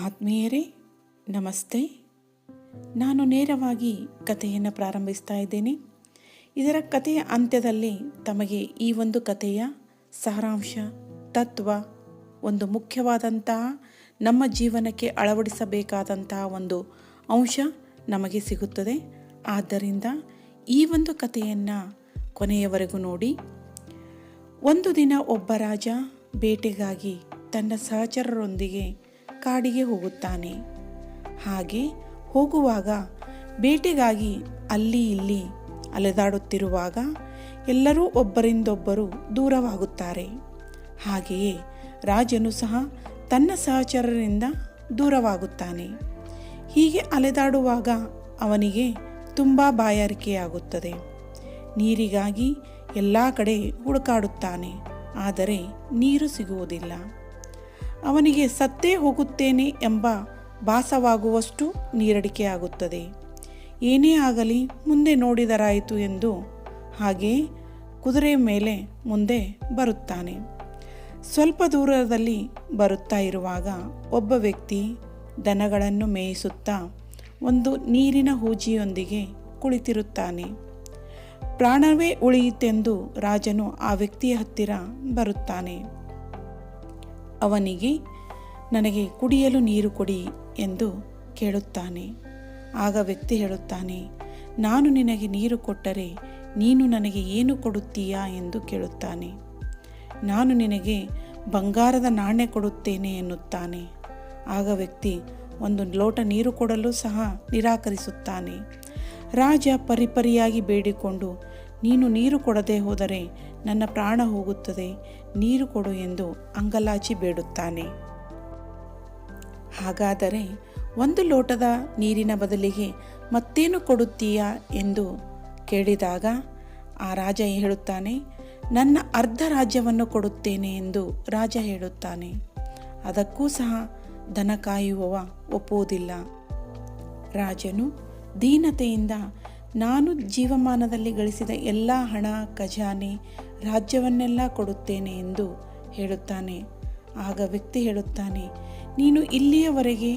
ಆತ್ಮೀಯರೇ, ನಮಸ್ತೆ. ನಾನು ನೇರವಾಗಿ ಕಥೆಯನ್ನು ಪ್ರಾರಂಭಿಸ್ತಾ ಇದ್ದೇನೆ. ಇದರ ಕಥೆಯ ಅಂತ್ಯದಲ್ಲಿ ತಮಗೆ ಈ ಒಂದು ಕಥೆಯ ಸಾರಾಂಶ, ತತ್ವ, ಒಂದು ಮುಖ್ಯವಾದಂತಹ ನಮ್ಮ ಜೀವನಕ್ಕೆ ಅಳವಡಿಸಬೇಕಾದಂತಹ ಒಂದು ಅಂಶ ನಮಗೆ ಸಿಗುತ್ತದೆ. ಆದ್ದರಿಂದ ಈ ಒಂದು ಕಥೆಯನ್ನು ಕೊನೆಯವರೆಗೂ ನೋಡಿ. ಒಂದು ದಿನ ಒಬ್ಬ ರಾಜ ಬೇಟೆಗಾಗಿ ತನ್ನ ಸಹಚರರೊಂದಿಗೆ ಕಾಡಿಗೆ ಹೋಗುತ್ತಾನೆ. ಹಾಗೆ ಹೋಗುವಾಗ ಬೇಟೆಗಾಗಿ ಅಲ್ಲಿ ಇಲ್ಲಿ ಅಲೆದಾಡುತ್ತಿರುವಾಗ ಎಲ್ಲರೂ ಒಬ್ಬರಿಂದೊಬ್ಬರು ದೂರವಾಗುತ್ತಾರೆ. ಹಾಗೆಯೇ ರಾಜನು ಸಹ ತನ್ನ ಸಹಚರರಿಂದ ದೂರವಾಗುತ್ತಾನೆ. ಹೀಗೆ ಅಲೆದಾಡುವಾಗ ಅವನಿಗೆ ತುಂಬ ಬಾಯಾರಿಕೆಯಾಗುತ್ತದೆ. ನೀರಿಗಾಗಿ ಎಲ್ಲ ಕಡೆ ಹುಡುಕಾಡುತ್ತಾನೆ, ಆದರೆ ನೀರು ಸಿಗುವುದಿಲ್ಲ. ಅವನಿಗೆ ಸತ್ತೇ ಹೋಗುತ್ತೇನೆ ಎಂಬ ಭಾಸವಾಗುವಷ್ಟು ನೀರಡಿಕೆಯಾಗುತ್ತದೆ. ಏನೇ ಆಗಲಿ ಮುಂದೆ ನೋಡಿದರಾಯಿತು ಎಂದು ಹಾಗೆ ಕುದುರೆ ಮೇಲೆ ಮುಂದೆ ಬರುತ್ತಾನೆ. ಸ್ವಲ್ಪ ದೂರದಲ್ಲಿ ಬರುತ್ತಾ ಇರುವಾಗ ಒಬ್ಬ ವ್ಯಕ್ತಿ ದನಗಳನ್ನು ಮೇಯಿಸುತ್ತಾ ಒಂದು ನೀರಿನ ಹೂಜಿಯೊಂದಿಗೆ ಕುಳಿತಿರುತ್ತಾನೆ. ಪ್ರಾಣವೇ ಉಳಿಯಿತೆಂದು ರಾಜನು ಆ ವ್ಯಕ್ತಿಯ ಹತ್ತಿರ ಬರುತ್ತಾನೆ. ಅವನಿಗೆ, ನನಗೆ ಕುಡಿಯಲು ನೀರು ಕೊಡಿ ಎಂದು ಕೇಳುತ್ತಾನೆ. ಆಗ ವ್ಯಕ್ತಿ ಹೇಳುತ್ತಾನೆ, ನಾನು ನಿನಗೆ ನೀರು ಕೊಟ್ಟರೆ ನೀನು ನನಗೆ ಏನು ಕೊಡುತ್ತೀಯಾ ಎಂದು ಕೇಳುತ್ತಾನೆ. ನಾನು ನಿನಗೆ ಬಂಗಾರದ ನಾಣ್ಯ ಕೊಡುತ್ತೇನೆ ಎನ್ನುತ್ತಾನೆ. ಆಗ ವ್ಯಕ್ತಿ ಒಂದು ಲೋಟ ನೀರು ಕೊಡಲು ಸಹ ನಿರಾಕರಿಸುತ್ತಾನೆ. ರಾಜ ಪರಿಪರಿಯಾಗಿ ಬೇಡಿಕೊಂಡು ನೀನು ನೀರು ಕೊಡದೆ ಹೋದರೆ ನನ್ನ ಪ್ರಾಣ ಹೋಗುತ್ತದೆ, ನೀರು ಕೊಡು ಎಂದು ಅಂಗಲಾಚಿ ಬೇಡುತ್ತಾನೆ. ಹಾಗಾದರೆ ಒಂದು ಲೋಟದ ನೀರಿನ ಬದಲಿಗೆ ಮತ್ತೇನು ಕೊಡುತ್ತೀಯಾ ಎಂದು ಕೇಳಿದಾಗ ಆ ರಾಜ ಹೇಳುತ್ತಾನೆ, ನನ್ನ ಅರ್ಧ ರಾಜ್ಯವನ್ನು ಕೊಡುತ್ತೇನೆ ಎಂದು ರಾಜ ಹೇಳುತ್ತಾನೆ. ಅದಕ್ಕೂ ಸಹ ದನ ಕಾಯುವವ ಒಪ್ಪುವುದಿಲ್ಲ. ರಾಜನು ದೀನತೆಯಿಂದ ನಾನು ಜೀವಮಾನದಲ್ಲಿ ಗಳಿಸಿದ ಎಲ್ಲ ಹಣ, ಖಜಾನೆ ರಾಜ್ಯವನ್ನೆಲ್ಲ ಕೊಡುತ್ತೇನೆ ಎಂದು ಹೇಳುತ್ತಾನೆ. ಆಗ ವ್ಯಕ್ತಿ ಹೇಳುತ್ತಾನೆ, ನೀನು ಇಲ್ಲಿಯವರೆಗೆ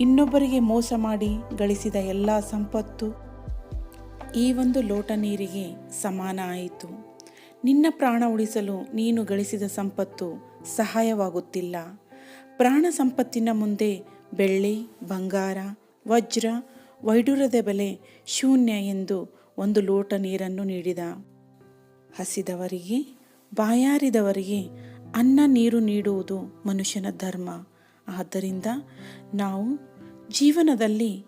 ಇನ್ನೊಬ್ಬರಿಗೆ ಮೋಸ ಮಾಡಿ ಗಳಿಸಿದ ಎಲ್ಲ ಸಂಪತ್ತು ಈ ಒಂದು ಲೋಟ ನೀರಿಗೆ ಸಮಾನ ಆಯಿತು. ನಿನ್ನ ಪ್ರಾಣ ಉಳಿಸಲು ನೀನು ಗಳಿಸಿದ ಸಂಪತ್ತು ಸಹಾಯವಾಗುತ್ತಿಲ್ಲ. ಪ್ರಾಣ ಸಂಪತ್ತಿನ ಮುಂದೆ ಬೆಳ್ಳಿ, ಬಂಗಾರ, ವಜ್ರ ವೈಡೂರ್ಯದ ಬೆಲೆ ಶೂನ್ಯ ಎಂದು ಒಂದು ಲೋಟ ನೀರನ್ನು ನೀಡಿದ. ಹಸಿದವರಿಗೆ, ಬಾಯಾರಿದವರಿಗೆ ಅನ್ನ ನೀರು ನೀಡುವುದು ಮನುಷ್ಯನ ಧರ್ಮ. ಆದ್ದರಿಂದ ನಾವು ಜೀವನದಲ್ಲಿ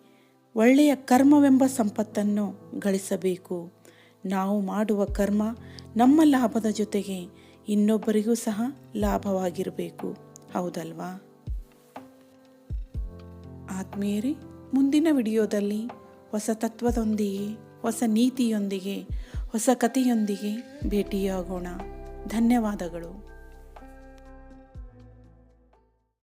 ಒಳ್ಳೆಯ ಕರ್ಮವೆಂಬ ಸಂಪತ್ತನ್ನು ಗಳಿಸಬೇಕು. ನಾವು ಮಾಡುವ ಕರ್ಮ ನಮ್ಮ ಲಾಭದ ಜೊತೆಗೆ ಇನ್ನೊಬ್ಬರಿಗೂ ಸಹ ಲಾಭವಾಗಿರಬೇಕು. ಹೌದಲ್ವಾ? ಆತ್ಮೀಯರೇ ಮುಂದಿನ ವಿಡಿಯೋದಲ್ಲಿ ಹೊಸ ತತ್ವದೊಂದಿಗೆ ಹೊಸ ನೀತಿಯೊಂದಿಗೆ ಹೊಸ ಕಥೆಯೊಂದಿಗೆ ಭೇಟಿಯಾಗೋಣ. ಧನ್ಯವಾದಗಳು.